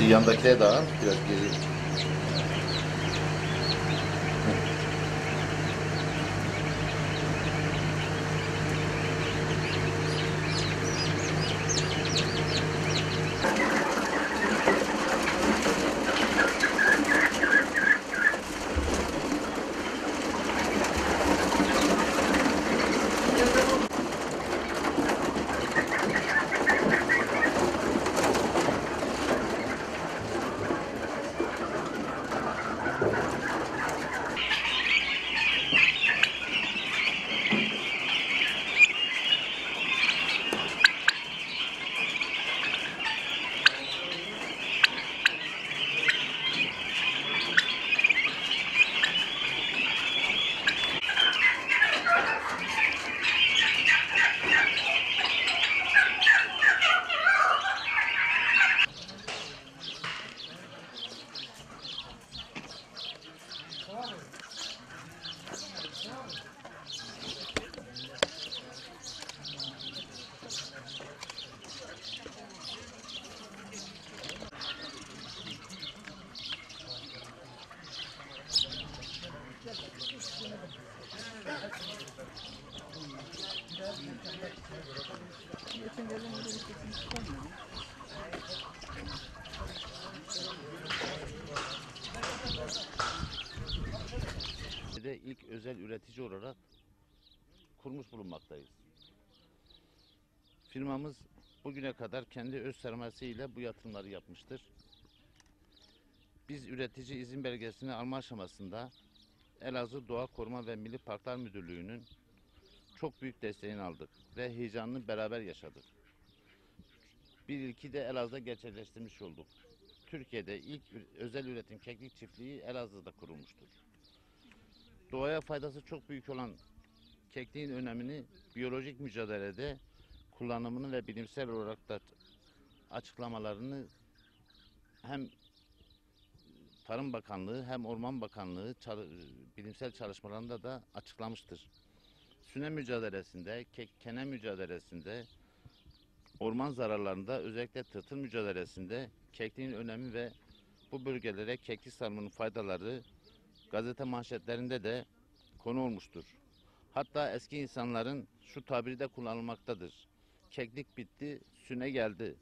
Şey yandakilere daha biraz geri. De ilk özel üretici olarak kurmuş bulunmaktayız. Firmamız bugüne kadar kendi öz sermayesiyle bu yatırımları yapmıştır. Biz üretici izin belgesini alma aşamasında Elazığ Doğa Koruma ve Milli Parklar Müdürlüğü'nün çok büyük desteğini aldık ve heyecanını beraber yaşadık. Bir ilki de Elazığ'da gerçekleştirmiş olduk. Türkiye'de ilk özel üretim keklik çiftliği Elazığ'da kurulmuştur doğaya faydası çok büyük olan kekliğin önemini biyolojik mücadelede kullanımını ve bilimsel olarak da açıklamalarını hem Tarım Bakanlığı hem Orman Bakanlığı bilimsel çalışmalarında da açıklamıştır. Süne mücadelesinde, kene mücadelesinde, orman zararlarında özellikle tırtıl mücadelesinde kekliğin önemi ve bu bölgelere keklik sarımının faydaları gazete manşetlerinde de konu olmuştur. Hatta eski insanların şu tabiri de kullanılmaktadır. Keklik bitti, süne geldi.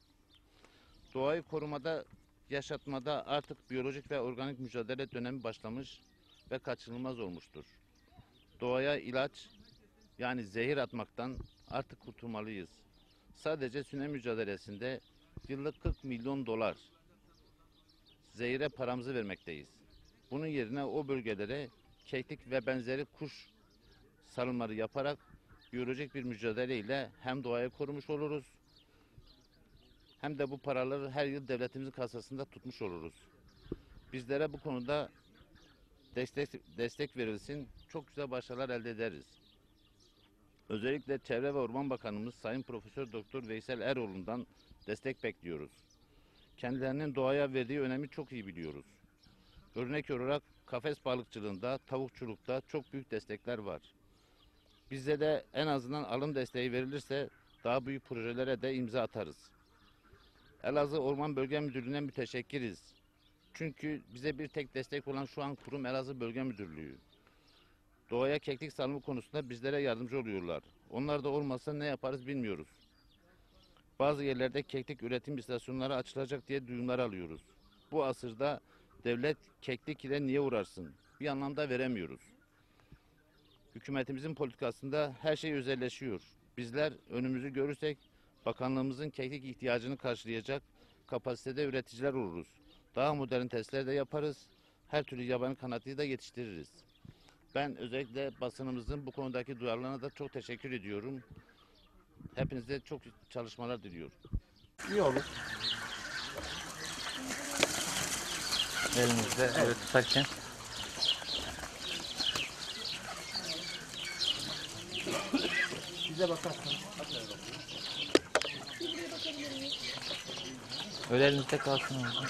Doğayı korumada, yaşatmada artık biyolojik ve organik mücadele dönemi başlamış ve kaçınılmaz olmuştur. Doğaya ilaç yani zehir atmaktan artık kurtulmalıyız. Sadece süne mücadelesinde yıllık 40 milyon dolar zehire paramızı vermekteyiz. Bunun yerine o bölgelere keklik ve benzeri kuş salımları yaparak biyolojik bir mücadeleyle hem doğayı korumuş oluruz hem de bu paraları her yıl devletimizin kasasında tutmuş oluruz. Bizlere bu konuda destek, destek verilsin, çok güzel başarılar elde ederiz. Özellikle Çevre ve Orman Bakanımız Sayın Profesör Doktor Veysel Eroğlu'ndan destek bekliyoruz. Kendilerinin doğaya verdiği önemi çok iyi biliyoruz. Örnek olarak kafes balıkçılığında, tavukçulukta çok büyük destekler var. Bizde de en azından alım desteği verilirse daha büyük projelere de imza atarız. Elazığ Orman Bölge Müdürlüğü'ne müteşekkiriz. Çünkü bize bir tek destek olan şu an kurum Elazığ Bölge Müdürlüğü. Doğaya keklik salımı konusunda bizlere yardımcı oluyorlar. Onlar da olmasa ne yaparız bilmiyoruz. Bazı yerlerde keklik üretim istasyonları açılacak diye duyumlar alıyoruz. Bu asırda devlet keklik ile niye uğraşsın? Bir anlamda veremiyoruz. Hükümetimizin politikasında her şey özelleşiyor. Bizler önümüzü görürsek bakanlığımızın keklik ihtiyacını karşılayacak kapasitede üreticiler oluruz. Daha modern testler de yaparız. Her türlü yabani kanatıyı da yetiştiririz. Ben özellikle basınımızın bu konudaki duyarlılığına da çok teşekkür ediyorum. Hepinize çok çalışmalar diliyorum. İyi olur. Elimizde evet tutarken. Bize bakarsın. Öyle elinizde kalsın. Abi.